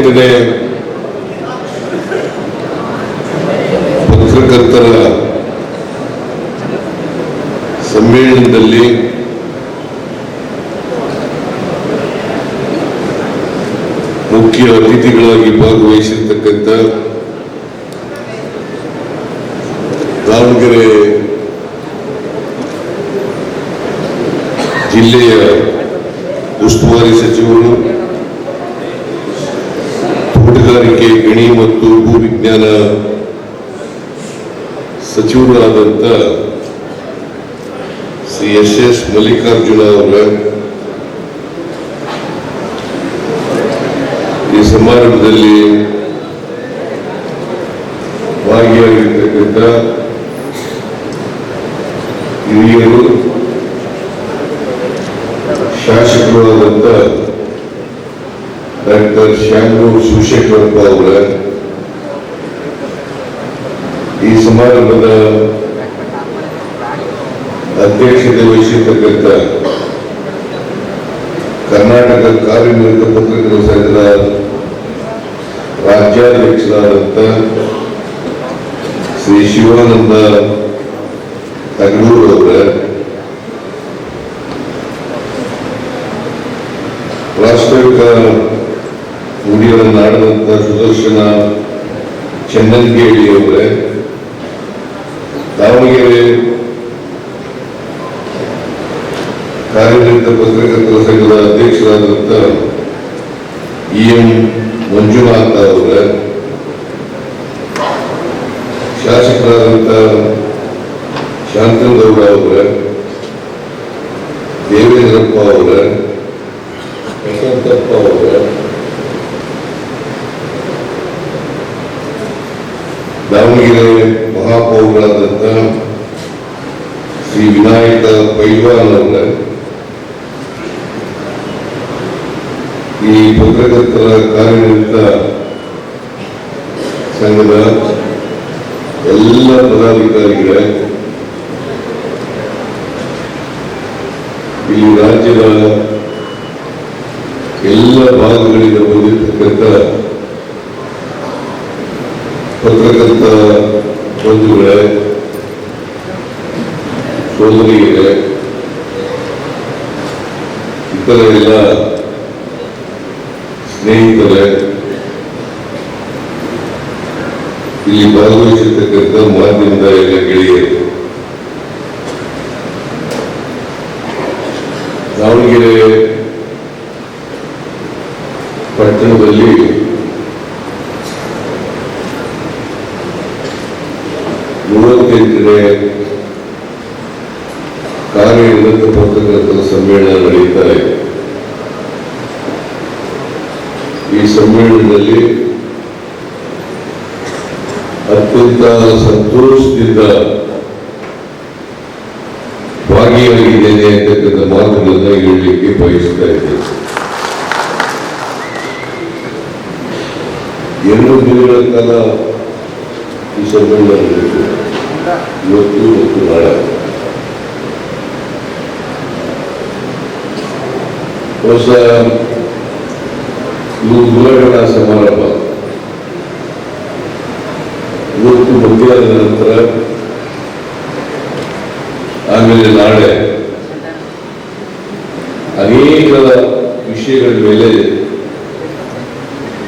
ಮೂವತ್ತೆಂಟನೇ ಪತ್ರಕರ್ತರ ಸಮ್ಮೇಳನದಲ್ಲಿ ಮುಖ್ಯ ಅತಿಥಿಗಳಾಗಿ ಭಾಗವಹಿಸಿರ್ತಕ್ಕಂಥ ದಾವಣಗೆರೆ ಸಮಾರಂಭದಲ್ಲಿ ಭಾಗಿಯಾಗಿರ್ತಕ್ಕಂಥ ಹಿರಿಯರು ಶಾಸಕರಾದಂಥ ಡಾಕ್ಟರ್ ಶ್ಯಾಮರಾವ್ ಶಿವಶೇಖರಪ್ಪ ಅವರ. ಈ ಸಮಾರಂಭದ ಅಧ್ಯಕ್ಷತೆ ವಹಿಸಿರ್ತಕ್ಕಂಥ ಕರ್ನಾಟಕ ಕಾರ್ಯನಿರತ ಪತ್ರಕರ್ತರ ಸಂಘದ ರಾಜ್ಯಾಧ್ಯಕ್ಷರಾದಂಥ ಶ್ರೀ ಶಿವಾನಂದ ತಗಡೂರು ಅವರ ವಾಸ್ತವಿಕ ನುಡಿಗಳನ್ನಾಡಿದಂಥ ಸುದರ್ಶನ ಚಂದನ್ಗೇಡಿ ಅವರೇ ದಾವಣಗೆರೆ ಕಾರ್ಯನಿರತ ಪತ್ರಕರ್ತರ ಸಂಘದ ಅಧ್ಯಕ್ಷರಾದಂಥ ಇ ಎಂ ಮಂಜುನಾಥ ಅವರ ಶಾಸಕರಾದಂಥ ಶಾಂತನಗೌಡ ಅವರ ದೇವೇಂದ್ರಪ್ಪ ಅವರ ಯಶವಂತಪ್ಪ ಅವರ ದಾವಣಗೆರೆ ಮಹಾಪೌರರಾದಂಥ ಶ್ರೀ ವಿನಾಯಕ ಪೈಲ್ವಾನ್ ಅವರ ಈ ಪತ್ರಕರ್ತರ ಕಾರ್ಯನಿರತ ಸಂಘದ ಎಲ್ಲ ಪದಾಧಿಕಾರಿಗಳೇ ಈ ರಾಜ್ಯದ ಎಲ್ಲ ಭಾಗಗಳಿಂದ ಬಂದಿರತಕ್ಕಂಥ ಪತ್ರಕರ್ತ ಬಂಧುಗಳೇ ಸೋದರಿಯರೇ ಇತರ ಎಲ್ಲ ಸ್ನೇಹಿತರೇ ಇಲ್ಲಿ ಭಾಗವಹಿಸಿರ್ತಕ್ಕಂಥ ಮಾಧ್ಯಮದ ಎಲ್ಲ ಗೆಳೆಯರು ದಾವಣಗೆರೆ ಪಟ್ಟಣದಲ್ಲಿ ಮೂವತ್ತೆಂಟನೇ ಕಾರ್ಯನಿರತ ಪತ್ರಕರ್ತರ ಸಮ್ಮೇಳನ ನಡೆಯುತ್ತಾ ಇದೆ ಈ ಸಮ್ಮೇಳನದಲ್ಲಿ ಅತ್ಯಂತ ಸಂತೋಷದಿಂದ ಭಾಗಿಯಾಗಿದ್ದೇನೆ ಅಂತಕ್ಕಂಥ ಮಾತುಗಳನ್ನು ಹೇಳಲಿಕ್ಕೆ ಬಯಸ್ತಾ ಇದ್ದೇನೆ. ಎರಡು ದಿನಗಳ ಕಾಲ ಈ ಸಮ್ಮೇಳನ ಇವತ್ತು ಮತ್ತು ನಾಳೆ. ಹೊಸ ಇದು ಉದ್ಘಾಟನಾ ಸಮಾರಂಭ ಇವತ್ತು ಮಧ್ಯಾಹ್ನದ ನಂತರ ಆಮೇಲೆ ನಾಳೆ ಅನೇಕ ವಿಷಯಗಳ ಮೇಲೆ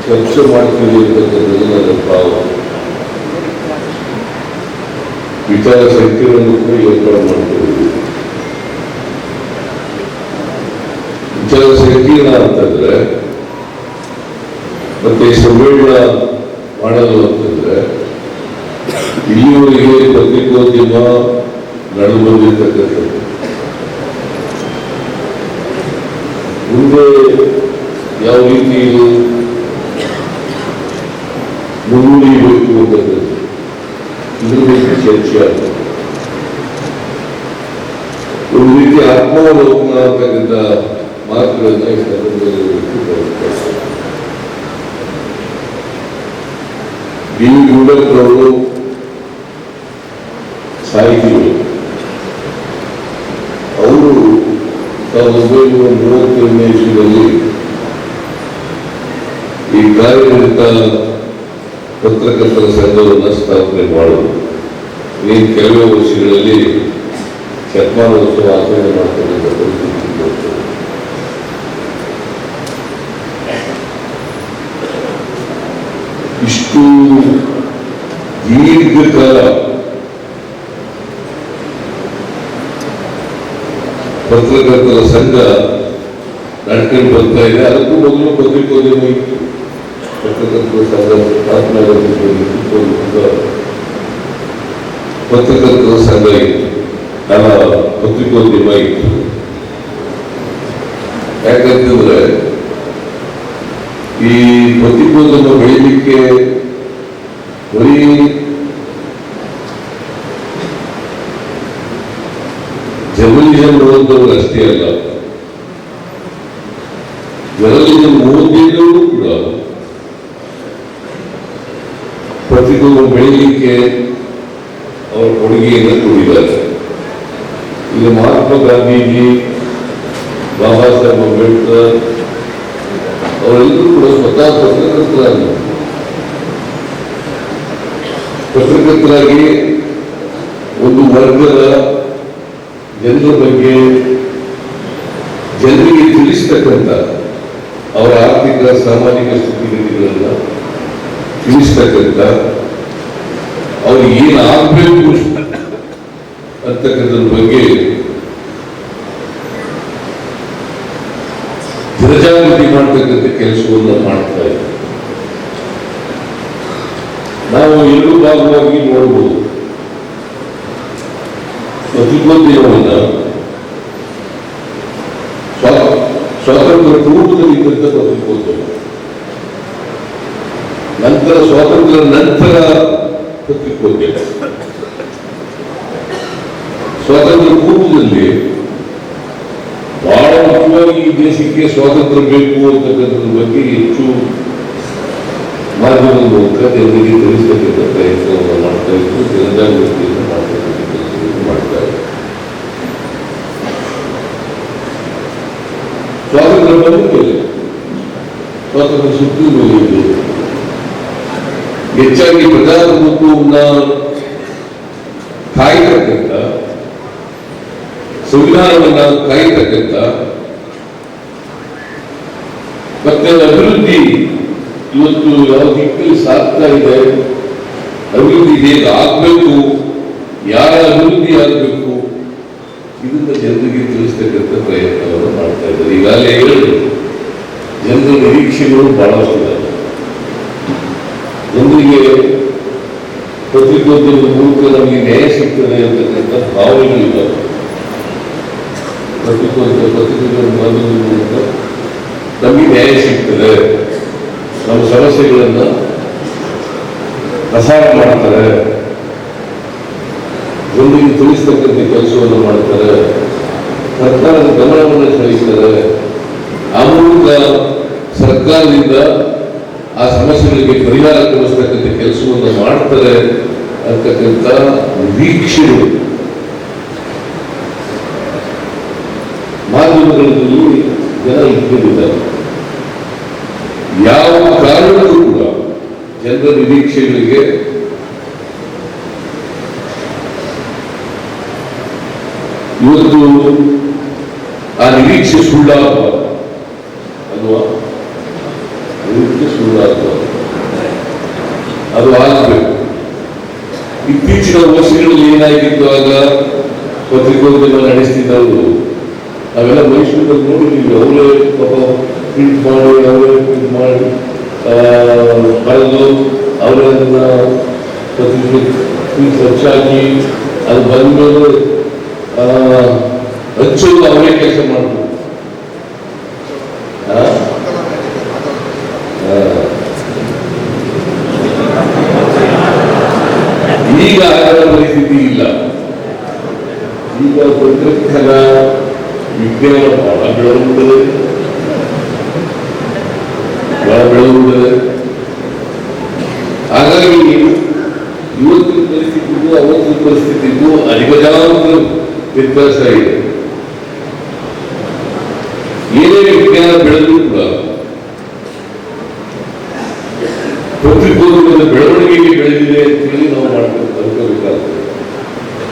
ಚರ್ಚೆ ಮಾಡ್ತೀವಿ ಅಂತಕ್ಕಂಥದ್ದು ನನ್ನ ಭಾವ. ವಿಚಾರ ಶಕ್ತಿಗಳನ್ನು ಕೂಡ ಏರ್ಪಾಡು ಮಾಡ್ತೀವಿ. ವಿಚಾರ ಶಕ್ತಿ ಅಂತಂದ್ರೆ ಮತ್ತೆ ಸಮ್ಮೇಳನ ಮಾಡಲು ಅಂತಂದ್ರೆ ಇಲ್ಲಿವರೆಗೆ ಪತ್ರಿಕೋದ್ಯಮ ನಡೆದು ಬಂದಿರತಕ್ಕಂಥದ್ದು ಮುಂದೆ ಯಾವ ರೀತಿ ಇದು ಮುಂದುವರಿಯಬೇಕು ಅಂತಕ್ಕಂಥದ್ದು ಇದ್ರ ಬಗ್ಗೆ ಚರ್ಚೆ ಆಗ್ತದೆ ಒಂದು ರೀತಿ ಆತ್ಮಾವಲೋಕನ ಅಂತಕ್ಕಂಥ ಮಾತುಗಳನ್ನ ಈ ಬಿ ಗುಂಡಪ್ಪನವರು ಸಾಹಿತಿಗಳು ಅವರು ಸಾವಿರದ ಒಂಬೈನೂರ ಮೂವತ್ತೇಳನೇ ಇಸ್ವಿನಲ್ಲಿ ಈ ಕಾರ್ಯನಿರತ ಪತ್ರಕರ್ತರ ಸಂಘವನ್ನು ಸ್ಥಾಪನೆ ಮಾಡುವುದು ಈ ಕೆಲವೇ ವರ್ಷಗಳಲ್ಲಿ ಶತಮಾನೋತ್ಸವ ಆಚರಣೆ ಮಾಡ್ತಕ್ಕಂಥ ಪರಿಸ್ಥಿತಿ. ಇಷ್ಟು ದೀರ್ಘಕಾಲ ಪತ್ರಕರ್ತರ ಸಂಘ ನಡ್ಕೊಂಡು ಬರ್ತಾ ಇದೆ. ಅದಕ್ಕೂ ಮೊದಲು ಪತ್ರಿಕೋದ್ಯಮ ಇತ್ತು. ಪತ್ರಕರ್ತರ ಸಂಘ ಇಪ್ಪತ್ತು ಪತ್ರಕರ್ತರ ಸಂಘ ಇತ್ತು. ಪತ್ರಿಕೋದ್ಯಮ ಇತ್ತು. ಯಾಕಂತಂದ್ರೆ ಈ ಪತ್ರಿಕೋದ್ಯಮ ಬೆಳಿಲಿಕ್ಕೆ ಬರೀ ಜರ್ನಲಿಸಂ ಓದಿದವರು ಅಷ್ಟೇ ಅಲ್ಲ. ಜರ್ನಲಿಸಂ ಓದಿದವರು ಕೂಡ ಪತ್ರಿಕೋದ್ಯಮ ಬೆಳಿಲಿಕ್ಕೆ ಅವರ ಕೊಡುಗೆಯನ್ನು ಕೊಡಿದ್ದಾರೆ ಈಗ ಮಹಾತ್ಮ ಗಾಂಧೀಜಿ ಬಾಬಾ ಸಾಹೇಬ್ ಅಂಬೇಡ್ಕರ್ ಅವರೆಲ್ಲರೂ ಕೂಡ ಸ್ವತಃ ಪತ್ರಕರ್ತರಾಗಿ ಪತ್ರಕರ್ತರಾಗಿ ಒಂದು ವರ್ಗದ ಜನರ ಬಗ್ಗೆ ಜನರಿಗೆ ತಿಳಿಸ್ತಕ್ಕಂಥ ಅವರ ಆರ್ಥಿಕ, ಸಾಮಾಜಿಕ ಸ್ಥಿತಿಗತಿಗಳನ್ನ ತಿಳಿಸ್ತಕ್ಕಂಥ ಅವ್ರು ಏನಾಗಬೇಕು ಅಂತಕ್ಕಂಥದ್ರ ಬಗ್ಗೆ ಜನಜಾಗೃತಿ ಮಾಡ್ತಕ್ಕಂಥ ಕೆಲಸವನ್ನು ಮಾಡ್ತಾ ಇದ್ದಾರೆ. ನಾವು ಎರಡು ಭಾಗವಾಗಿ ನೋಡಬಹುದು ಪತ್ರಿಕೋದ್ಯಮವನ್ನ ಸ್ವಾ- ಸ್ವಾತಂತ್ರ್ಯ ಪೂರ್ವದಲ್ಲಿ ಇದ್ದಂಥ ಪತ್ರಿಕೋದ್ಯಮ ನಂತರ ಸ್ವಾತಂತ್ರ್ಯ ನಂತರ ಪತ್ರಿಕೋದ್ಯಮ ಸ್ವಾತಂತ್ರ್ಯ ಪೂರ್ವದಲ್ಲಿ ಬಹಳ ಮುಖ್ಯವಾಗಿ ಈ ದೇಶಕ್ಕೆ ಸ್ವಾತಂತ್ರ್ಯ ಬೇಕು ಅಂತಕ್ಕಂಥದ್ರ ಬಗ್ಗೆ ಹೆಚ್ಚು ಮಾಧ್ಯಮದ ಮೂಲಕ ಜನರಿಗೆ ತಿಳಿಸ್ತಕ್ಕಂಥ ಪ್ರಯತ್ನವನ್ನು ಮಾಡ್ತಾ ಇದ್ದು ಜನಜಾಗೃತಿಯನ್ನು ಮಾಡ್ತಕ್ಕಂಥ ಕೆಲಸವನ್ನು ಮಾಡ್ತಾ ಇದ್ದಾರೆ ಸ್ವಾತಂತ್ರ್ಯ ಬಂದ ಮೇಲೆ ಸ್ವಾತಂತ್ರ್ಯ ಸುತ್ತಿದ ಮೇಲೆ ಇದು ಹೆಚ್ಚಾಗಿ ಪ್ರಜಾಪ್ರಭುತ್ವವನ್ನ ಕಾಯ್ತಕ್ಕಂಥ ಸಂವಿಧಾನವನ್ನ ಕಾಯ್ತಕ್ಕಂಥ ಮತ್ತೆ ಅಭಿವೃದ್ಧಿ ಇವತ್ತು ಯಾವ ದಿಕ್ಕಲ್ಲಿ ಸಾಗ್ತಾ ಇದೆ, ಅಭಿವೃದ್ಧಿ ಹೇಗೆ ಆಗ್ಬೇಕು, ಯಾರ ಅಭಿವೃದ್ಧಿ ಆಗಬೇಕು, ಇದನ್ನ ಜನರಿಗೆ ತಿಳಿಸ್ತಕ್ಕಂಥ ಪ್ರಯತ್ನವನ್ನು ಮಾಡ್ತಾ ಇದ್ದಾರೆ. ಈಗಾಗಲೇ ಹೇಳಿದ್ರು, ಜನರ ನಿರೀಕ್ಷೆಗಳು ಬಹಳಷ್ಟು ಇದ್ದಾವೆ ಜನರಿಗೆ ಪತ್ರಿಕೋದ್ಯಮದ ಮೂಲಕ ನಮಗೆ ನ್ಯಾಯ ಸಿಗ್ತದೆ ಅಂತಕ್ಕಂಥ ಭಾವನೆಗಳಿದ್ದಾವೆ. ಮಾಧ್ಯಮದ ಮೂಲಕ ನಮಗೆ ನ್ಯಾಯ ಸಿಗ್ತದೆ. ನಮ್ಮ ಸಮಸ್ಯೆಗಳನ್ನ ಪ್ರಸಾರ ಮಾಡ್ತಾರೆ. ಜನರಿಗೆ ತಿಳಿಸ್ತಕ್ಕಂಥ ಕೆಲಸವನ್ನು ಮಾಡ್ತಾರೆ. ಸರ್ಕಾರದ ಗಮನವನ್ನು ಸೆಳೆಯುತ್ತಾರೆ ಆ ಮೂಲಕ ಸರ್ಕಾರದಿಂದ ಆ ಸಮಸ್ಯೆಗಳಿಗೆ ಪರಿಹಾರ ಕೊಡಿಸ್ತಕ್ಕಂಥ ಕೆಲಸವನ್ನು ಮಾಡ್ತಾರೆ ಅಂತಕ್ಕಂಥ ನಿರೀಕ್ಷೆಗಳು. ಮಾಧ್ಯಮಗಳಲ್ಲಿ ಜನ ಯಾವ ಕಾರಣಕ್ಕೂ ಕೂಡ ಜನರ ನಿರೀಕ್ಷೆಗಳಿಗೆ ಇವತ್ತು ಆ ನಿರೀಕ್ಷೆ ಸುಳ್ಳಾಗುವ ಅಲ್ವಾ ನಿರೀಕ್ಷೆ ಸುಳ್ಳಾಗುವ ಅದು ಆಗಬೇಕು ಇತ್ತೀಚಿನ ವರ್ಷಗಳಲ್ಲಿ ಏನಾಗಿತ್ತು ಆಗ ಪತ್ರಿಕೋದ್ಯಮ ನಡೆಸ್ತಿದ್ದವರು? ನಾವೆಲ್ಲ ಮೈಸೂರಲ್ಲಿ ನೋಡಿದ್ದೀವಿ. ಅವರೇ ಪಾಪ ಪ್ರಿಂಟ್ ಮಾಡಿ, ಅವರೇ ಪ್ರಿಂಟ್ ಮಾಡಿ ಬರೆದು ಅವರೇ ಅದನ್ನು ಹಚ್ಚಾಕಿ ಅದು ಬಂದ್ಮೇಲೆ ಹಚ್ಚೋದು ಅವರೇ ಕೆಲಸ ಮಾಡಬೇಕು ಈಗ ಆಗದ ಪರಿಸ್ಥಿತಿ ಇಲ್ಲ ಈಗ ತಂತ್ರಜ್ಞಾನ ವಿಜ್ಞಾನ ಬಹಳ ಬೆಳಗುತ್ತದೆ ಬಹಳ ಬೆಳಗುತ್ತದೆ ಹಾಗಾಗಿ ಇವತ್ತಿನ ಪರಿಸ್ಥಿತಿಗೂ, ಅವತ್ತಿನ ಪರಿಸ್ಥಿತಿಗೂ ಅಧಿಗಜಾಂತರ ವ್ಯತ್ಯಾಸ ಇದೆ. ಏನೇ ವಿಜ್ಞಾನ ಬೆಳೆದರೂ ಕೂಡ ಪತ್ರಿಕೋದ್ಯಮದ ಬೆಳವಣಿಗೆಗೆ ಬೆಳೆದಿದೆ ಅಂತ ಹೇಳಿ ನಾವು ಮಾಡ್ಕೊಂಡು ಅನ್ಕೋಬೇಕಾಗ್ತದೆ.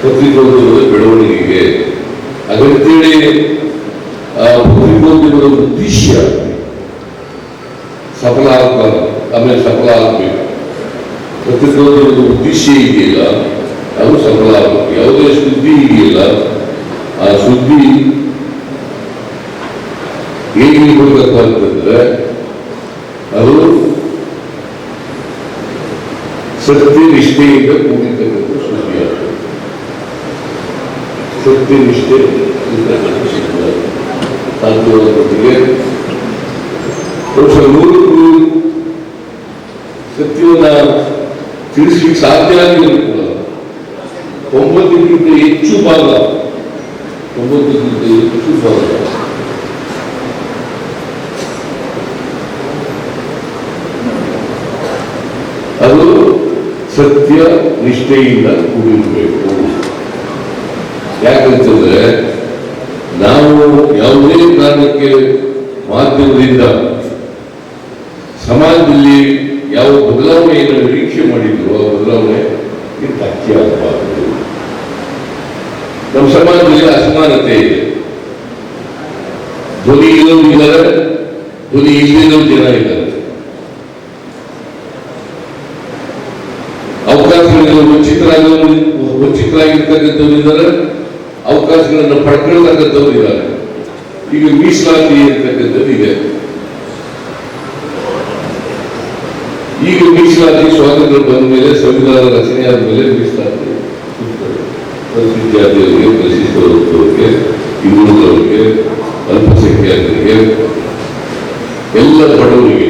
ಪತ್ರಿಕೋದ್ಯಮದ ಬೆಳವಣಿಗೆಗೆ ಆ ಪತ್ರಿಕೋದ್ಯಮದ ಉದ್ದೇಶ ಸಫಲ ಆಗಬಾರ್ದು ಆಮೇಲೆ ಸಫಲ ಆಗಬೇಕು ಪತ್ರಿಕೋದ್ಯಮದ ಉದ್ದೇಶ ಇದೆಯಲ್ಲ, ಅದು ಸಫಲ ಆಗಬೇಕು ಯಾವುದೇ ಸುದ್ದಿ ಇದೆಯಲ್ಲ, ಆ ಸುದ್ದಿ ಹೇಗಿರ್ಬೇಕಪ್ಪ ಅಂತಂದ್ರೆ, ಅದು ಸತ್ಯ ನಿಷ್ಠೆಯಿಂದ ಕೂಡಿರ್ತಕ್ಕಂಥ ಸುದ್ದಿ ಆಗ್ತದೆ. ಸತ್ಯ ನಿಷ್ಠೆ ಸಾಧ್ಯವಾದೊಟ್ಟಿಗೆ ಬಹುಶಃ ನೂರಕ್ಕೂ ನೂರು ಸತ್ಯವನ್ನ ತಿಳಿಸ್ಲಿಕ್ಕೆ ಸಾಧ್ಯ ಆಗಿರಲಿಲ್ಲ ಒಂಬತ್ತಕ್ಕಿಂತ ಹೆಚ್ಚು ಭಾಗ, ಒಂಬತ್ತಕ್ಕಿಂತ ಹೆಚ್ಚು ಭಾಗ. ಅದು ಸತ್ಯ ನಿಷ್ಠೆಯಿಂದ ಕೂಡಿರಬೇಕು. ಯಾಕಂತಂದ್ರೆ ನಾವು ಯಾವುದೇ ಕಾರಣಕ್ಕೆ ಮಾಧ್ಯಮದಿಂದ ಸಮಾಜದಲ್ಲಿ ಯಾವ ಬದಲಾವಣೆಯನ್ನು ನಿರೀಕ್ಷೆ ಮಾಡಿದ್ರು ಆ ಬದಲಾವಣೆ ಆಗಬಾರದು. ನಮ್ಮ ಸಮಾಜದಲ್ಲಿ ಅಸಮಾನತೆ ಇದೆ. ಧ್ವನಿ ಇರೋರು ಇದ್ದಾರೆ, ಧ್ವನಿ ಇಲ್ಲದಿರೋ ಜನ ಇದ್ದಾರೆ. ಅವಕಾಶಗಳಿಂದ ವಂಚಿತರಾಗಿ ವಂಚಿತರಾಗಿರ್ತಕ್ಕಂಥವ್ರು ಇದ್ದಾರೆ. ಅವಕಾಶಗಳನ್ನು ಪಡ್ಕೊಳ್ತಕ್ಕಂಥವ್ರು ಇದ್ದಾರೆ ಈಗ ಮೀಸಲಾತಿ ಅಂತಕ್ಕಂಥದ್ದು ಇದೆ. ಈಗ ಮೀಸಲಾತಿ ಸ್ವಾತಂತ್ರ್ಯ ಬಂದ ಮೇಲೆ, ಸಂವಿಧಾನ ರಚನೆ ಆದ ಮೇಲೆ ಮೀಸಲಾತಿ ಜಾತಿಯವರಿಗೆ ಪರಿಶಿಷ್ಟ ಅಲ್ಪಸಂಖ್ಯಾತರಿಗೆ, ಎಲ್ಲ ಬಡವರಿಗೆ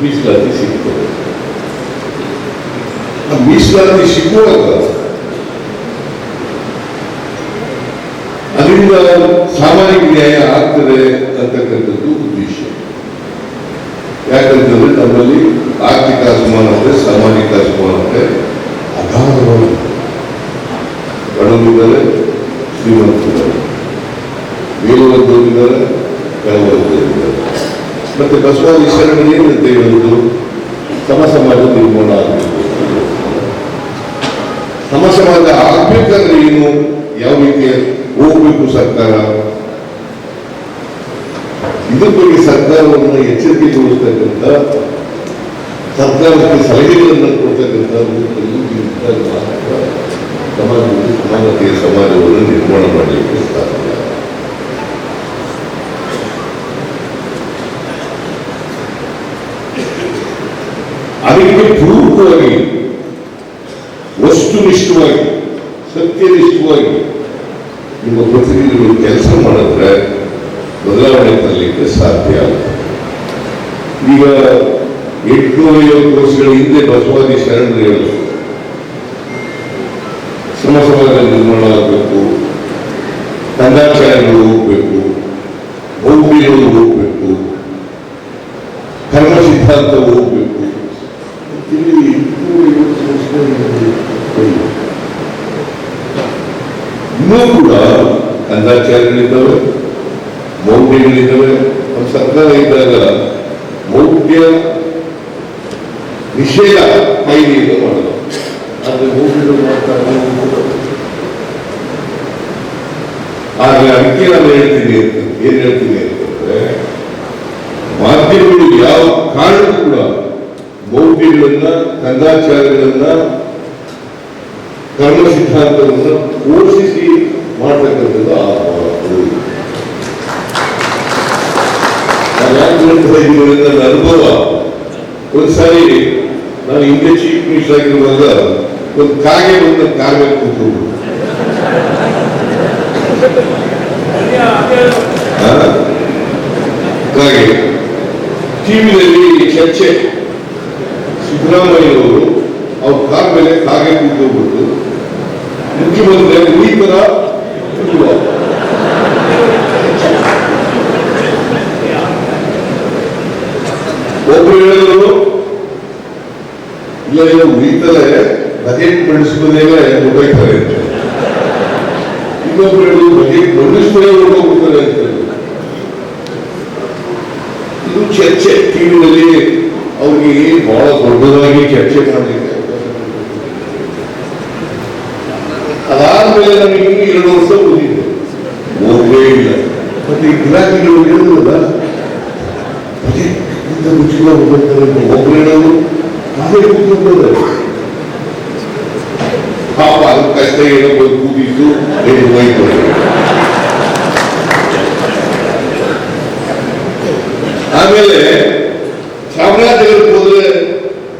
ಮೀಸಲಾತಿ ಸಿಗ್ತದೆ. ಮೀಸಲಾತಿ ಸಿಗುವಾಗ ಅದರಿಂದ ಸಾಮಾಜಿಕ ನ್ಯಾಯ ಆಗ್ತದೆ ಅಂತಕ್ಕಂಥದ್ದು ಉದ್ದೇಶ. ಯಾಕಂತಂದ್ರೆ ನಮ್ಮಲ್ಲಿ ಆರ್ಥಿಕ ಅಸಮಾನತೆ, ಸಾಮಾಜಿಕ ಅಸಮಾನತೆ ಅಗಾಧವಾದ ಬಡವರಿದ್ದಾರೆ, ಶ್ರೀಮಂತರಿದ್ದಾರೆ. ಮೇಲುವಂತವರಿದ್ದಾರೆ ಕೆಳವರ್ಗದವರಿದ್ದಾರೆ. ಮತ್ತೆ ಬಸವಾದಿ ಶರಣರು ಏನಂತ ಹೇಳುವುದು? ಸಮ ಸಮಾಜ ನಿರ್ಮಾಣ ಆಗಬೇಕು ಸಮ ಸಮಾಜ ಆಗ್ಬೇಕಾದ್ರೆ ಏನು? ಯಾವ ರೀತಿ ಹೋಗ್ಬೇಕು ಸರ್ಕಾರ. ಇದ್ರ ಸರ್ಕಾರವನ್ನು ಎಚ್ಚರಿಕೆಗೊಳಿಸ್ತಕ್ಕಂಥ ಸರ್ಕಾರಕ್ಕೆ ಸಲಹೆಗಳನ್ನು ಕೊಡ್ತಕ್ಕಂಥ ಸಮಾಜದಲ್ಲಿ ಸಮಾನತೆಯ ಸಮಾಜವನ್ನು ನಿರ್ಮಾಣ ಮಾಡಲಿಕ್ಕೆ ಸಾಧ್ಯ. ಅದಕ್ಕೆ ಪೂರ್ವಕವಾಗಿ, ವಸ್ತುನಿಷ್ಠವಾಗಿ, ಸತ್ಯನಿಷ್ಠವಾಗಿ ನಿಮ್ಮ ಪ್ರತಿನಿಧಿಗಳು ಕೆಲಸ ಮಾಡಿದ್ರೆ ಬದಲಾವಣೆ ತರಲಿಕ್ಕೆ ಸಾಧ್ಯ ಆಗುತ್ತೆ ಈಗ ಎಂಟುನೂರ ಐವತ್ತು ವರ್ಷಗಳ ಹಿಂದೆ ಬಸವಾದಿ ಶರಣರು ಹೇಳಿದ್ರು ಸಮ ಸಮಾಜ ನಿರ್ಮಾಣ ಆಗಬೇಕು. ಕಂದಾಚಾರಗಳು ಹೋಗ್ಬೇಕು. ಭೌಮಿಗಳು ಹೋಗ್ಬೇಕು. ಕರ್ಮ ಸಿದ್ಧಾಂತ ಹೋಗ್ಬೇಕು. ಇಲ್ಲಿ ಎಂಟುನೂರ ಐವತ್ತು ವರ್ಷಗಳ ಹಿಂದೆ ಹೇಳಿದ್ರು. ಇನ್ನೂ ಕೂಡ ಕಂದಾಚಾರಗಳಿದ್ದಾವೆ ಮೌಢ್ಯಗಳಿದ್ದಾವೆ ನಮ್ಮ ಸರ್ಕಾರ ಇದ್ದಾಗ ಮೌಢ್ಯ ನಿಷೇಧ ಕಾಯ್ದೆಯನ್ನು ಮಾಡೋದು. ಆದರೆ ಮೌಢ್ಯಗಳು ಮಾಡ್ತಾರೆ ಆದ್ರೆ ಅದಕ್ಕೆ ನಾನು ಹೇಳ್ತೀನಿ ಅಂತ, ಏನ್ ಹೇಳ್ತೀನಿ ಅಂತಂದ್ರೆ, ಮಾಧ್ಯಮಗಳು ಯಾವ ಕಾರಣಕ್ಕೂ ಕೂಡ ಮೌಢ್ಯಗಳನ್ನ ಕಂದಾಚಾರಗಳನ್ನ ಕರ್ಮ ಸಿದ್ಧಾಂತವನ್ನು ಪೋಷಿಸಿ ಮಾಡ್ತಕ್ಕಂಥದ್ದು ಅಂದ್ರೆ ನನ್ನ ಅನುಭವ. ಒಂದ್ಸಾರಿ ನಾನು ಹಿಂದೆ ಚೀಫ್ ಮಿನಿಸ್ಟರ್ ಆಗಿರುವಾಗ ಒಂದು ಕಾಗೆ ಬಂದು ಕಾಗೆ ಕೂತು ಕಾಗೆ. ಟಿವಿನಲ್ಲಿ ಚರ್ಚೆ. ಸಿದ್ದರಾಮಯ್ಯವರು ಅವ್ರ ಕಾರ್ ಮೇಲೆ ಕಾಗೆ ಕೂತು ಮುಖ್ಯಮಂತ್ರಿ ಈ ಬಂದ್ರೆ ಉಳಿತರ ಒಬ್ರು ಹೇಳಿದ್ರು ಇಲ್ಲ ಇಲ್ಲ ಉಳಿತಲೇ ಬಜೆಟ್ ಮಂಡಿಸ್ಬೋದೇನೆ ಹೊರಟೋಯ್ತಾರೆ ಅಂತ ಇನ್ನೊಬ್ರು ಹೇಳಿದ್ರು ಬಜೆಟ್ ಮಂಡಿಸ್ಬೋದೇ ಹೊರಟೋಗ್ಬಿಡ್ತಾರೆ ಅಂತ. ಇದು ಚರ್ಚೆ ಟಿವಿನಲ್ಲಿ ಅವ್ರಿಗೆ ಬಹಳ ದೊಡ್ಡದಾಗಿ ಚರ್ಚೆ ಮಾಡಲಿಕ್ಕೆ ಅವಕಾಶ ಕೊಟ್ಟಿದ್ದೀವಿ. ಇನ್ನೂ ಎರಡು ವರ್ಷ ಉಳಿದಿದೆ. ಓದೇ ಇಲ್ಲ. ಮತ್ತೆ ಇಲಾಖೆಗಳು ಹೇಳಿದ್ರಲ್ಲ? ಅದೇ ಪಾಪ ಆಮೇಲೆ ಚಾಮರಾಜನಗರಕ್ಕೆ ಹೋದ್ರೆ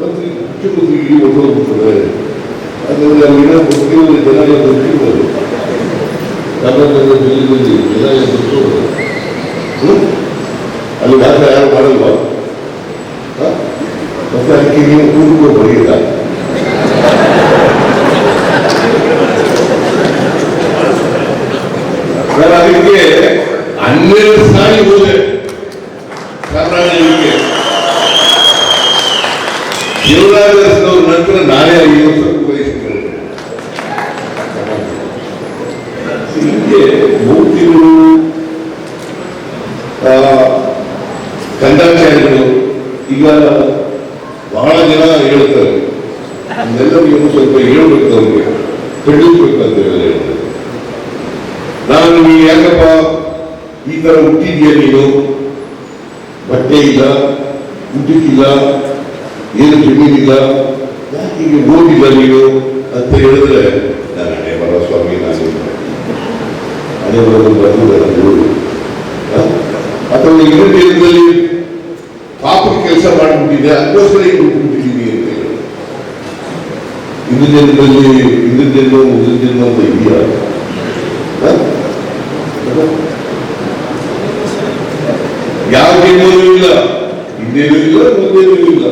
ಮಂತ್ರಿ ಮುಖ್ಯಮಂತ್ರಿಗೆ ಹೊರಟೋಗ್ಬಿಡ್ತಾರೆ ಅದರಲ್ಲಿ ಅಲ್ಲಿನ ಮುಖ್ಯಮಂತ್ರಿ ಜನ ಎಲ್ಲ ಗೊತ್ತಿರ್ಬೋದು ಚಾಮರಾಜನಗರ ಜಿಲ್ಲೆಯಲ್ಲಿ ಜನ ಎಲ್ಲ ಗೊತ್ತಿರ್ಬೋದು ಹ್ಮ್? ಅಲ್ಲಿ ಮಾತ್ರ ಯಾರು ಮಾಡಲ್ವಾ ಹ? ಮತ್ತೆ ಅದಕ್ಕೆ ನೀವು ಕೂಡ್ಕೋ ಬರೀಲ್ಲ ನಾನು ಅದಕ್ಕೆ ಹನ್ನೆರಡು ಸಾರಿ ಹೋದೆ ಚಾಮರಾಜನಗರಕ್ಕೆ ಶಿವರಾಜನವ್ರ ನಂತರ ನಾನೇ ಐದು ವರ್ಷ ವಹಿಸಿದ್ದೇನೆ ಹೀಗೆ ಮೂರ್ತಿಗಳು ಆ, ಕಂದಾಚಾರಿಗಳು ಈಗ ಬಹಳ ಜನ ಹೇಳ್ತಾರೆ ಇದೆಲ್ಲರಿಗೂ ಇನ್ನೂ ಸ್ವಲ್ಪ ಹೇಳ್ಬೇಕು ಅವ್ರಿಗೆ ತಿಳಿಸ್ಬೇಕಂತ ಹೇಳಿ ಹೇಳ್ತಾರೆ ನಾನು ನೀನು ಯಾಕಪ್ಪ ಈ ತರ ಹುಟ್ಟಿದ್ಯಾ ನೀನು ಬಟ್ಟೆ ಇಲ್ಲ ಊಟಕ್ಕಿಲ್ಲ ಏನು ಜಮೀನಿಲ್ಲ ಯಾಕೆ ಹೀಗೆ ಓದಿಲ್ಲ ನೀನು ಅಂತ ಹೇಳಿದ್ರೆ ನಾನು ಹಣೆ ಬರ ಸ್ವಾಮಿ ನಾನು ಹಣೆ ಬರೋದು ಬರ್ತದೆ ಗುರು ಅಥವಾ ಇನ್ನೊಂದು ದಿನದಲ್ಲಿ ಪಾಪದ ಕೆಲಸ ಮಾಡಿಬಿಟ್ಟಿದೆ ಅದಕ್ಕೋಸ್ಕರ ಈಗ ಹುಟ್ಟಿದ್ದೀನಿ ಅಂತ ಹೇಳಿ ಇಂದು ಇಂದು ಜನ್ಮ ಮುಂದಿನ ಜನ್ಮ ಅಂತ ಇದೆಯಾ? ಯಾವ ಇಲ್ಲ? ಹಿಂದೇನೂ ಇಲ್ಲ, ಮುಂದೇನೂ ಇಲ್ಲ.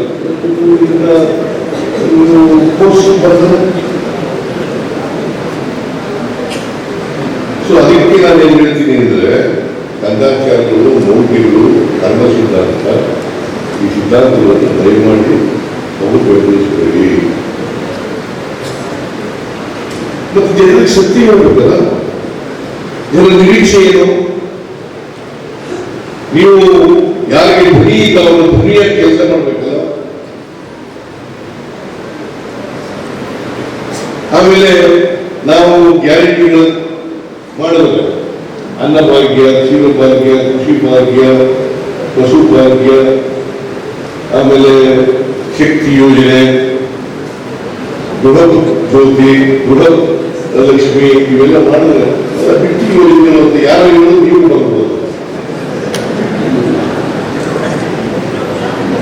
ಸೊ ಅದಕ್ಕೆ ನಾನು ಏನ್ ಹೇಳ್ತೀನಿ ಅಂದ್ರೆ ಕಂದಾಚಾರಗಳು ಮೌಢ್ಯಗಳು ಧರ್ಮ ಸಿದ್ಧಾಂತ, ಈ ಸಿದ್ಧಾಂತಗಳನ್ನು ದಯಮಾಡಿ ಮಾಡಿ ಬೆಂಬಲಿಸಬೇಡಿ ಮತ್ತು ಜನರಿಗೆ ಶಕ್ತಿ ಹೇಳ್ಬೇಕಲ್ಲ ಜನರ ನಿರೀಕ್ಷೆ ಏನು? ನೀವು ಯಾರಿಗೆ ಇಲ್ಲ ಅವರ ಧ್ವನಿಯ ಕೆಲಸ ಮಾಡಬೇಕಲ್ಲ? ಆಮೇಲೆ ನಾವು ಗ್ಯಾರಂಟಿಗಳು ಮಾಡಬೇಕು ಅನ್ನಭಾಗ್ಯ ಭಾಗ್ಯ, ಕೃಷಿ ಭಾಗ್ಯ, ಪಶು ಭಾಗ್ಯ, ಆಮೇಲೆ ಶಕ್ತಿ ಯೋಜನೆ. ಬೃಹತ್ ಜ್ಯೋತಿ ಬೃಹತ್ ಲಕ್ಷ್ಮಿ, ಇವೆಲ್ಲ ಮಾಡಿದ್ರೆ ಬಿಟ್ಟು ಯೋಜನೆ ಅಂತ ಯಾರು ಹೇಳೋದು ನೀವು ಬರ್ಬೋದು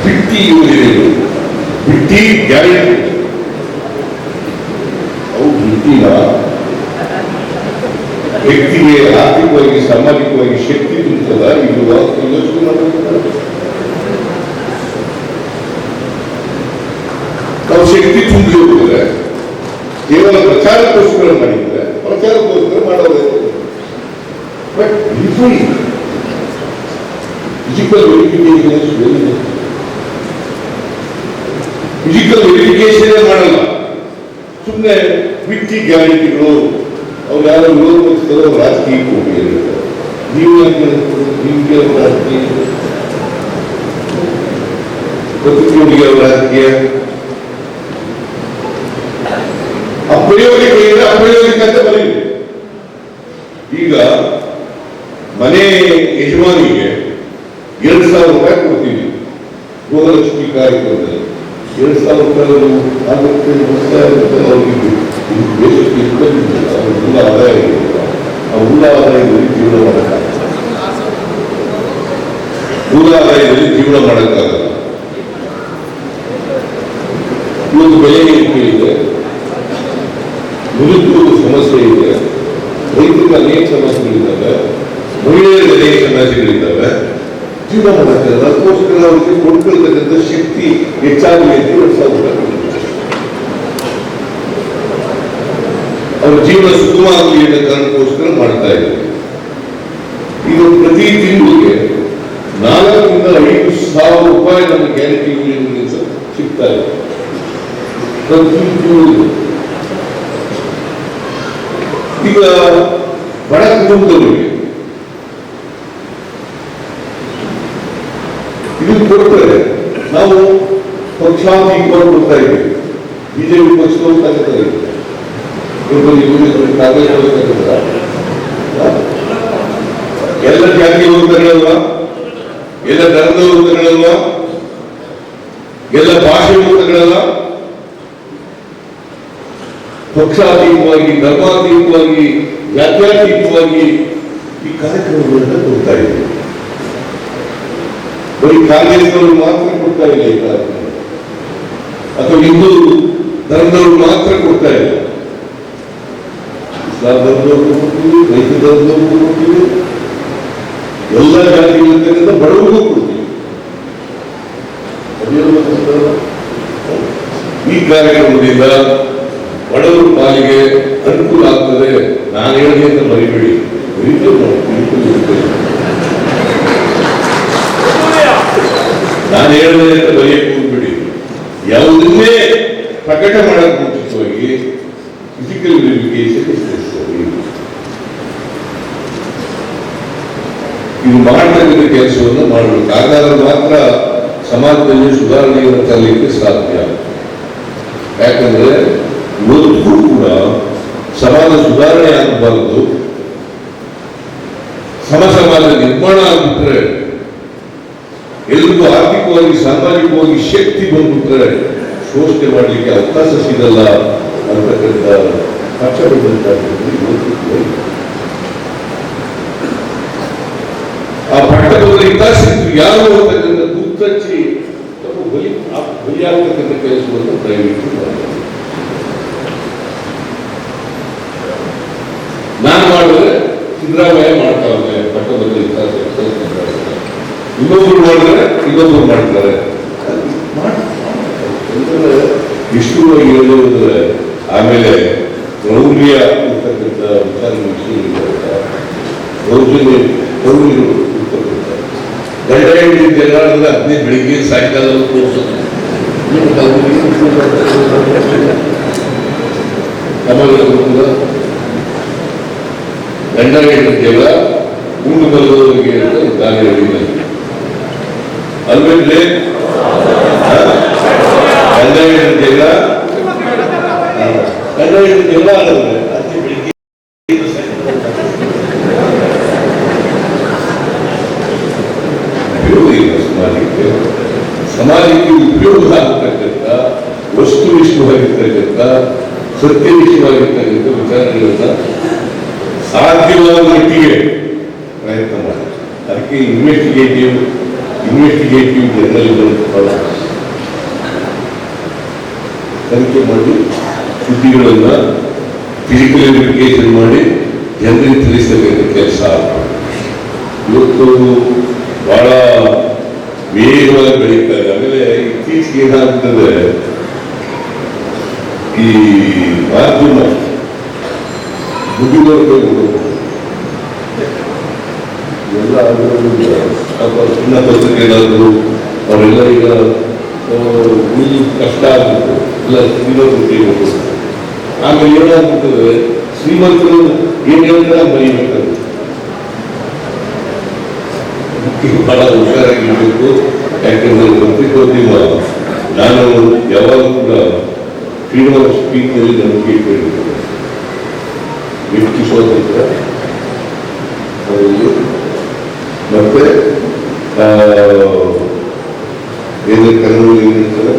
ಬಿಟ್ಟಿ ಯೋಜನೆಗಳು ಬಿಟ್ಟಿ ಗ್ಯಾರಂಟಿ. ಅವು ಬಿಟ್ಟಿಲ್ಲ. ವ್ಯಕ್ತಿಗೆ ಆರ್ಥಿಕವಾಗಿ, ಸಾಮಾಜಿಕವಾಗಿ ಶಕ್ತಿ ತುಂಬುತ್ತದ ಇದು ಯೋಚನೆ ಮಾಡಬೇಕು ನಾವು ಶಕ್ತಿ ತುಂಬಿ ಹೋಗಿದ್ರೆ ಕೇವಲ ಪ್ರಚಾರಕ್ಕೋಸ್ಕರ ಮಾಡಿದ್ರೆ ಪ್ರಚಾರಕ್ಕೋಸ್ಕರ ಮಾಡೋದು but physical verification physical verification ಮಾಡಲ್ಲ. ಸುಮ್ಮನೆ ಬಿಟ್ಟಿ ಗ್ಯಾರಂಟಿಗಳು ಅವ್ರು ಯಾರೋ ವಿರೋಧ ಪಕ್ಷದವರು ಅವ್ರು ರಾಜಕೀಯಕ್ಕೆ ಹೋಗಿ ಹೇಳಿರ್ತಾರೆ. ನೀವು ಯಾಕೆ ಹೇಳ್ತೀರಿ? ನಿಮ್ಗೆ ಅವ್ರ ರಾಜಕೀಯ. ಪ್ರತಿಯೊಬ್ಬರಿಗೆ ಅವ್ರ ರಾಜಕೀಯ? ಅಪ್ರಯೋಗಿಕ ಇದೆ ಅಪ್ರಯೋಗಿಕ ಅಂತ ಬರೀರಿ ಈಗ ಮನೆ ಯಜಮಾನಿಗೆ ಎರಡು ಸಾವಿರ ರೂಪಾಯಿ ಕೊಡ್ತೀವಿ. ಗೃಹಲಕ್ಷ್ಮಿ ಕಾರ್ಯಕ್ರಮದಲ್ಲಿ. ಎರಡು ಸಾವಿರ ರೂಪಾಯಿ ಆಗುತ್ತೆ ಅವರಿಗೆ ದೇಶಕ್ಕೆ ಇಟ್ಕೊಂಡಿದ್ದಿಲ್ಲ ಅವ್ರ ಮೂಲ ಆದಾಯ ಆ ಮೂಲ ಆದಾಯದಲ್ಲಿ ಜೀವನ ಮಾಡೋಕ್ಕಾಗಲ್ಲ. ಮೂಲ ಆದಾಯದಲ್ಲಿ ಜೀವನ ಮಾಡೋಕ್ಕಾಗಲ್ಲ. ಇವತ್ತು ಬೆಲೆ ಏರಿಕೆ ಇದೆ ನಿರುದ್ಯೋಗ ಸಮಸ್ಯೆ ಇದೆ. ರೈತರಿಗೆ ಅನೇಕ ಸಮಸ್ಯೆಗಳಿದ್ದಾವೆ. ಮಹಿಳೆಯರಿಗೆ ಅನೇಕ ಸಮಸ್ಯೆಗಳಿದ್ದಾವೆ. ಜೀವನ ಮಾಡ್ತಾರೆ ಅದಕ್ಕೋಸ್ಕರ ಅವರಿಗೆ ಕೊಂಡ್ಕೊಳ್ತಕ್ಕಂಥ ಶಕ್ತಿ ಹೆಚ್ಚಾಗಲಿ ಅಂತ ಸಾಧ್ಯ. ಅವ್ರ ಜೀವನ ಸುಖವಾಗಲಿ ಅನ್ನೋ ಕಾರಣಕ್ಕೋಸ್ಕರ ಮಾಡ್ತಾ ಇದ್ದಾರೆ. ಇದು ಪ್ರತಿ ತಿಂಗಳಿಗೆ ನಾಲ್ಕರಿಂದ ಐದು ಸಾವಿರ ರೂಪಾಯಿ ನಮ್ಮ ಗ್ಯಾರಂಟಿ ಸಿಗ್ತಾ ಇದೆ. ಪ್ರತಿ ಈಗ ಬಡ ಕುಟುಂಬದವರಿಗೆ ಇದು ಕೊಡ್ತಾರೆ ನಾವು ಪಕ್ಷಾತೀತವಾಗಿ ಕೊಡ್ತಾ ಇದೆ ಬಿಜೆಪಿ ಪಕ್ಷದವರು ತಗೋತಾರ ಎಲ್ಲ ಜಾತಿಯವರು ತಗೊಳ್ಳಲ್ವಾ ಎಲ್ಲ ಧರ್ಮದವರು ತಗೊಳ್ಳಲ್ವಾ ಎಲ್ಲ ಭಾಷೆಯವರು ತಗೊಳ್ಳಲ್ಲ ಪಕ್ಷಾತೀತವಾಗಿ, ಧರ್ಮಾತೀತವಾಗಿ ಜಾತ್ಯಾತೀತವಾಗಿ ಈ ಕಾರ್ಯಕ್ರಮಗಳನ್ನ ಕೊಡ್ತಾ ಇದೆ ಬರೀ ಕಾಂಗ್ರೆಸ್ನವರು ಮಾತ್ರ ಕೊಡ್ತಾ ಇಲ್ಲ ಈ ಕಾರ್ಯಕ್ರಮ. ಅಥವಾ ಹಿಂದೂ ಧರ್ಮದವರು ಮಾತ್ರ ಕೊಡ್ತಾ ಇಲ್ಲ. ಇಸ್ಲಾಂ ಧರ್ಮದವರು ಕೊಡ್ತೀವಿ, ರೈತ ಧರ್ಮದವರು ಕೊಡ್ತೀವಿ, ಎಲ್ಲ ಜಾತಿಗಳಿಂದ ಬಡವರಿಗೂ ಕೊಡ್ತೀವಿ? ಈ ಕಾರ್ಯಕ್ರಮದಿಂದ ಬಡವರ ಪಾಲಿಗೆ ಅನುಕೂಲ ಆಗ್ತದೆ. ನಾನು ಹೇಳಿದೆ ಅಂತ ಮರಿಬೇಡಿ. ನಾನು ಹೇಳಿದೆ ಅಂತ ಬರೆಯಕ್ಕೆ ಹೋಗ್ಬಿಡಿ. ಯಾವುದನ್ನೇ ಪ್ರಕಟ ಮಾಡಕ್ಕೆ ಮುಂಚಿತವಾಗಿ ಫಿಸಿಕಲ್ ವೆರಿಫಿಕೇಶನ್ ಇದು ಮಾಡ್ತಕ್ಕಂಥ ಕೆಲಸವನ್ನು ಮಾಡಬೇಕು. ಹಾಗಾದ್ರೆ ಮಾತ್ರ ಸಮಾಜದಲ್ಲಿ ಸುಧಾರಣೆಯನ್ನು ತರಲಿಕ್ಕೆ ಸಾಧ್ಯ. ಯಾಕಂದ್ರೆ ಇವತ್ತಿಗೂ ಕೂಡ ಸಮಾಜ ಸುಧಾರಣೆ ಆಗಬಾರದು. ಸಮ ಸಮಾಜ ನಿರ್ಮಾಣ ಆಗಿಬಿಟ್ರೆ ಎಲ್ರಿಗೂ ಆರ್ಥಿಕವಾಗಿ, ಸಾಮಾಜಿಕವಾಗಿ ಶಕ್ತಿ ಬಂದ್ಬಿಟ್ರೆ ಶೋಷಣೆ ಮಾಡಲಿಕ್ಕೆ ಅವಕಾಶ ಸಿಗಲ್ಲ ಅಂತಕ್ಕಂಥ ಇವತ್ತು ಆ ಪಟ್ಟಣದಲ್ಲಿ ಹಿತಾಸಕ್ತಿ ಯಾರು ಅಂತಕ್ಕಂಥ ಗುರ್ತಚ್ಚಿ ತಮ್ಮ ಬಲಿ ಬಲಿಯಾಗ್ತಕ್ಕಂಥ ಕೆಲಸವನ್ನು ದಯವಿಟ್ಟು ನಾನು ಮಾಡಿದ್ರೆ ಸಿದ್ದರಾಮಯ್ಯ ಮಾಡ್ತಾವೆ ಇದ್ದೆ ಪಟ್ಟದಲ್ಲಿ ಇನ್ನೊಬ್ರು ಮಾಡಿದ್ರೆ ಇನ್ನೊಬ್ರು ಮಾಡ್ತಾರೆ. ಇಷ್ಟು ಹೇಳುವುದ್ರೆ ಆಮೇಲೆ ರೌರ್ಯ ಇರ್ತಕ್ಕಂಥ ವಿಚಾರ ಕೌರ್ಯರು ಇರ್ತಕ್ಕಂಥ. ಗಂಡ ಹೆಂಡತಿ ಜಗಳಾಡಿದ್ರೆ ಅದನ್ನೇ ಬೆಳಿಗ್ಗೆ ಸಾಯಂಕಾಲ ಸಮಾಜದ ಗೊತ್ತಿಲ್ಲ ಗಂಡ ಹೆಂಡತಿ ಜಗಳ ಉಂಡು ಬರುವವರಿಗೆ ಅಂತ ಉಪಯೋಗ ಇಲ್ಲ ಸಮಾಜಕ್ಕೆ. ಉಪಯೋಗ ಆಗ್ತಕ್ಕಂಥ ವಸ್ತುನಿಷ್ಠವಾಗಿರ್ತಕ್ಕಂಥ ಸತ್ಯನಿಷ್ಠವಾಗಿರ್ತಕ್ಕಂಥ ವಿಚಾರಗಳನ್ನ ಸಾಧ್ಯವಾದ ಮಟ್ಟಿಗೆ ಪ್ರಯತ್ನ ಮಾಡಿ ಅದಕ್ಕೆ ಇನ್ವೆಸ್ಟಿಗೇಟಿವ್ ಇನ್ವೆಸ್ಟಿಗೇಟಿವ್ ಜರ್ನಲಿಸಮ್ ತನಿಖೆ ಮಾಡಿ, ಸುದ್ದಿಗಳನ್ನ ಫಿಸಿಕಲ್ ವೆರಿಫಿಕೇಶನ್ ಮಾಡಿ ಜನರಿಗೆ ತಿಳಿಸಬೇಕು ಕೆಲಸ. ಇವತ್ತು ಬಹಳ ವೇಗವಾಗಿ ಬೆಳೀತಾ ಇದೆ. ಆಮೇಲೆ ಇತ್ತೀಚೆಗೆ ಏನಾಗ್ತದೆ, ಈ ಮಾಧ್ಯಮ ಬುದ್ಧಿವರ್ಗಗಳು ಎಲ್ಲ ಸಣ್ಣ ಪತ್ರಿಕೆಗಳಾದ್ರು ಅವರೆಲ್ಲ ಈಗ ಕಷ್ಟ ಇಲ್ಲಿ ಕಷ್ಟ ಆಗುತ್ತೆ ಎಲ್ಲ ಶ್ರೀಮಂತರು ಆಮೇಲೆ ಏನಾಗ್ಬಿಡ್ತದೆ, ಶ್ರೀಮಂತರು ಏನ್ ಹೇಳ್ತಾರೆ ಬರೀಬೇಕಾಗುತ್ತೆ ಬಹಳ ಹುಷಾರಾಗಿರ್ಬೇಕು. ಯಾಕಂದ್ರೆ ಪತ್ರಿಕೋದ್ಯಮ ನಾನು ಯಾವಾಗ ಕೂಡ ಫ್ರೀಡಮ್ ಆಫ್ ಸ್ಪೀಚ್ನಲ್ಲಿ ನಂಬಿಕೆ ಅದರಲ್ಲಿ ಮತ್ತೆ ಆ, ಏನು ಕನ್ನಡದಲ್ಲಿ ಏನು ಹೇಳ್ತಾರೆ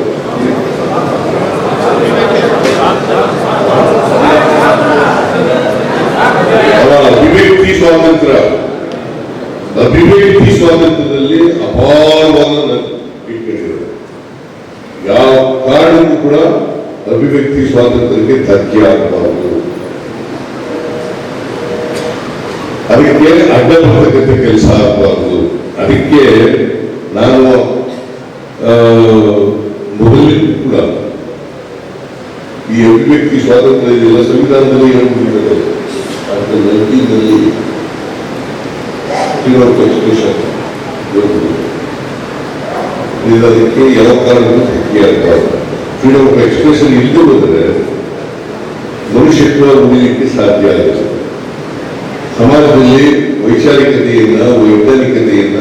ಅವರ ಅಭಿವ್ಯಕ್ತಿ ಸ್ವಾತಂತ್ರ್ಯ ಅಭಿವ್ಯಕ್ತಿ ಸ್ವಾತಂತ್ರ್ಯದಲ್ಲಿ ಅಪಾರವಾದ ಇಟ್ಕೊಂಡಿದ್ದಾರೆ ಯಾವ ಕಾರಣಕ್ಕೂ ಕೂಡ ಅಭಿವ್ಯಕ್ತಿ ಸ್ವಾತಂತ್ರ್ಯಕ್ಕೆ ಧಕ್ಕೆ ಆಗಬಾರದು ಅದಕ್ಕೆ ಅಡ್ಡ ಬರ್ತಕ್ಕಂಥ ಕೆಲಸ ಆಗಬಾರದು ಅದಕ್ಕೆ ನಾನು ಆ, ಮೊದಲಿಗೂ ಕೂಡ ಈ ಅಭಿವ್ಯಕ್ತಿ ಸ್ವಾತಂತ್ರ್ಯ ಇದೆಲ್ಲ ಸಂವಿಧಾನದಲ್ಲಿ ಹೇಳ್ಬಿಟ್ಟಿದ್ದಾರೆ ಆರ್ಟಿಕಲ್ ನೈನ್ಟೀನಲ್ಲಿ ಫ್ರೀಡಮ್ ಆಫ್ ಎಕ್ಸ್ಪ್ರೆಷನ್ ಇದಕ್ಕೆ ಯಾವ ಕಾರಣಕ್ಕೂ ಧಕ್ಕೆ ಆಗಬಾರದು ಫ್ರೀಡಮ್ ಆಫ್ ಎಕ್ಸ್ಪ್ರೆಷನ್ ಇಲ್ಲದೆ ಹೋದರೆ ಮನುಷ್ಯತ್ವ ಉಳಿಲಿಕ್ಕೆ ಸಾಧ್ಯ ಆಗುತ್ತೆ ಸಮಾಜದಲ್ಲಿ ವೈಚಾರಿಕತೆಯನ್ನ, ವೈಜ್ಞಾನಿಕತೆಯನ್ನ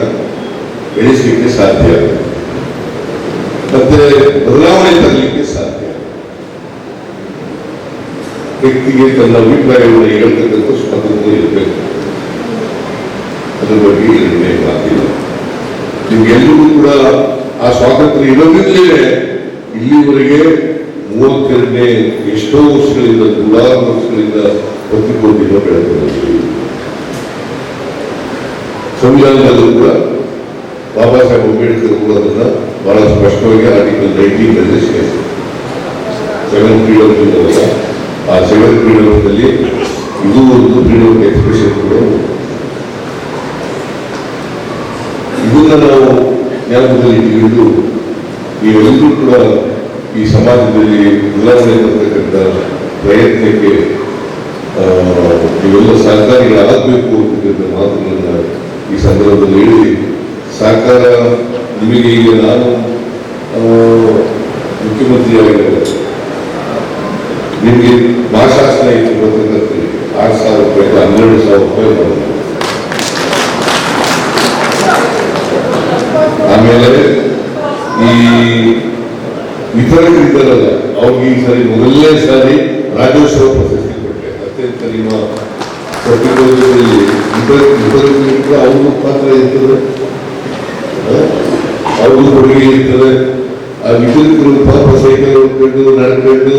ಬೆಳೆಸಲಿಕ್ಕೆ ಸಾಧ್ಯ ಮತ್ತೆ ಬದಲಾವಣೆ ತರಲಿಕ್ಕೆ ಸಾಧ್ಯ ವ್ಯಕ್ತಿಗೆ ತನ್ನ ಅಭಿಪ್ರಾಯವನ್ನು ಹೇಳ್ತಕ್ಕಂಥ ಸ್ವಾತಂತ್ರ್ಯ ಇರಬೇಕು. ಅದ್ರ ಬಗ್ಗೆ ಎರಡನೇ ಮಾತಿಲ್ಲ. ನಿಮ್ಗೆಲ್ಲರಿಗೂ ಕೂಡ ಆ ಸ್ವಾತಂತ್ರ್ಯ ಇರೋದ್ರಿಂದಲೇ ಇಲ್ಲಿವರೆಗೆ ಮೂವತ್ತೆರಡನೇ ಎಷ್ಟೋ ವರ್ಷಗಳಿಂದ, ನೂರಾರು ವರ್ಷಗಳಿಂದ ಬೆಳೆದು ಬಂದಿದೆ. ಸಂವಿಧಾನದಲ್ಲೂ ಕೂಡ, ಬಾಬಾ ಸಾಹೇಬ್ ಅಂಬೇಡ್ಕರ್ ಕೂಡ ಅದನ್ನ ಬಹಳ ಸ್ಪಷ್ಟವಾಗಿ ಆರ್ಟಿಕಲ್ ನೈನ್ಟೀನ್ನಲ್ಲಿ ಸೇರಿಸಿದೆ ಸೆವೆನ್ ಫ್ರೀಡಮ್ ಇದ್ದಾವಲ್ಲ, ಆ ಸೆವೆನ್ ಫ್ರೀಡಮ್ನಲ್ಲಿ ಇದು ಒಂದು ಫ್ರೀಡಮ್ ಎಕ್ಸ್ಪ್ರೆಷನ್ ಕೂಡ. ಇದನ್ನ ನಾವು ಜ್ಞಾಪಕದಲ್ಲಿ ಇಟ್ಟುಕೊಂಡು ನೀವೆಲ್ಲರೂ ಕೂಡ ಈ ಸಮಾಜದಲ್ಲಿ ತರ್ತಕ್ಕಂಥ ಪ್ರಯತ್ನಕ್ಕೆ ಇವೆಲ್ಲ ಸಹಕಾರಿಗಳಾಗಬೇಕು ಅಂತಕ್ಕಂಥ ಮಾತುಗಳನ್ನ ಈ ಸಂದರ್ಭದಲ್ಲಿ ಹೇಳಿ ಸಹಕಾರ ನಿಮಗೆ ಈಗ ನಾನು ಮುಖ್ಯಮಂತ್ರಿಯಾಗಿ ನಿಮಗೆ ಭಾಷಾ ಇತ್ತು ಬರ್ತಕ್ಕಂಥ ಆರು ಸಾವಿರ ರೂಪಾಯಿ ಹನ್ನೆರಡು ಸಾವಿರ ರೂಪಾಯಿ ಮಾಡಿದ್ರು ಆಮೇಲೆ ಈ ವಿತರಕರಿದ್ದಾರಲ್ಲ ಅವ್ರಿಗೆ ಈ ಸಾರಿ ಮೊದಲನೇ ಸಾರಿ ರಾಜ್ಯೋತ್ಸವ ಪ್ರಶಸ್ತಿ ಕೊಟ್ಟೆ ಅತ್ಯಂತ ನಿಮ್ಮ ಪತ್ರಿಕೋದ್ಯಮದಲ್ಲಿ ಕೂಡ ಅವ್ರಿಗೂ ಪಾತ್ರ ಇರ್ತದೆ. ಅವ್ರ ಕೊಡುಗೆ ಇರ್ತದೆ. ಆ ವಿತರಿಕರು ಪಾಪ ಸೈಕಲ್ ಹೊಡ್ಕೊಂಡು ನಡ್ಕೊಂಡು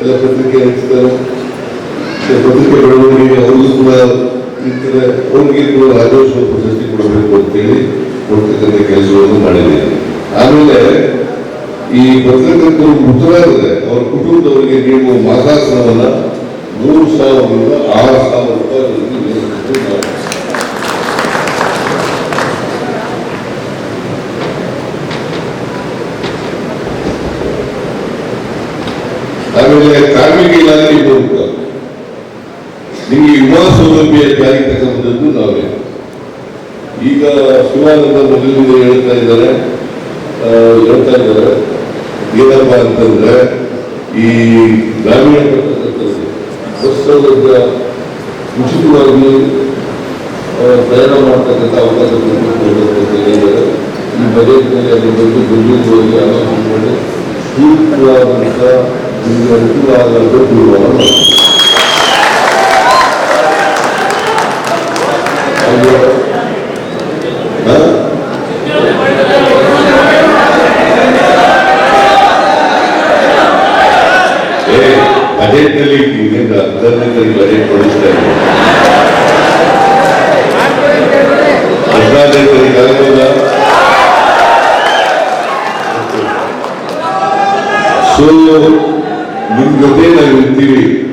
ಎಲ್ಲ ಪತ್ರಿಕೆ ಹಂಚ್ತಾರೆ. ಪತ್ರಿಕೆ ಬೆಳವಣಿಗೆ ಅವ್ರಿಗೂ ಕೂಡ ಇರ್ತದೆ. ಅವ್ರಿಗೆ ಕೂಡ ರಾಜ್ಯೋತ್ಸವ ಪ್ರಶಸ್ತಿ ಕೊಡಬೇಕು ಅಂತೇಳಿ ಕೊಡ್ತಕ್ಕಂಥ ಕೆಲಸವನ್ನು ಮಾಡಿದ್ದೀನಿ ಆಮೇಲೆ ಈ ಪತ್ರಕರ್ತರು ಮೃತರಾದರೆ ಅವರ ಕುಟುಂಬದವರಿಗೆ ನೀವು ಮಾಸಾಸನವನ್ನ ಮೂರು ಸಾವಿರದಿಂದ ಆರು ಸಾವಿರ ರೂಪಾಯಿ ಆಮೇಲೆ ಕಾರ್ಮಿಕ ಇಲಾಖೆ ಬರುತ್ತ ನಿಮಗೆ ವಿಮಾ ಸೌಲಭ್ಯ ಜಾರಿ ತಕ್ಕಂಥದ್ದು ನಾವೇ. ಈಗ ಶಿವಾನಂದ ಮೊದಲಿಂದ ಹೇಳ್ತಾ ಇದ್ದಾರೆ ಹೇಳ್ತಾ ಇದ್ದಾರೆ. ಏನಪ್ಪ ಅಂತಂದ್ರೆ ಈ ಗ್ರಾಮೀಣ ಬಸ್ ಸೌಲಭ್ಯ ಉಚಿತವಾಗಿ ಪ್ರಯಾಣ ಮಾಡ್ತಕ್ಕಂಥ ಅವಕಾಶ ಈ ಬಜೆಟ್ನಲ್ಲಿ ಅದ್ರ ಬಗ್ಗೆ ಗಂಭೀರವಾಗಿ ಆಲೋಚನೆ ಮಾಡಿ ನಿಮಗೆ ಅನುಕೂಲ ಆಗಂತ ತೀರ್ಮಾನ ಮಾಡಿ ಹಾ? ಏ ಬಜೆಟ್ನಲ್ಲಿ ಈಗ ಹದಿನೈದು ಬಜೆಟ್ ಕೊಡಿಸ್ತಾ ಇದೆ ಹದಿನಾರನೇ ತಾರೀಕು ಆಗೋಲ್ಲ ಸೊ ನಿಮ್ ಜೊತೆ ನಾವು ಇರ್ತೀವಿ ನಾವು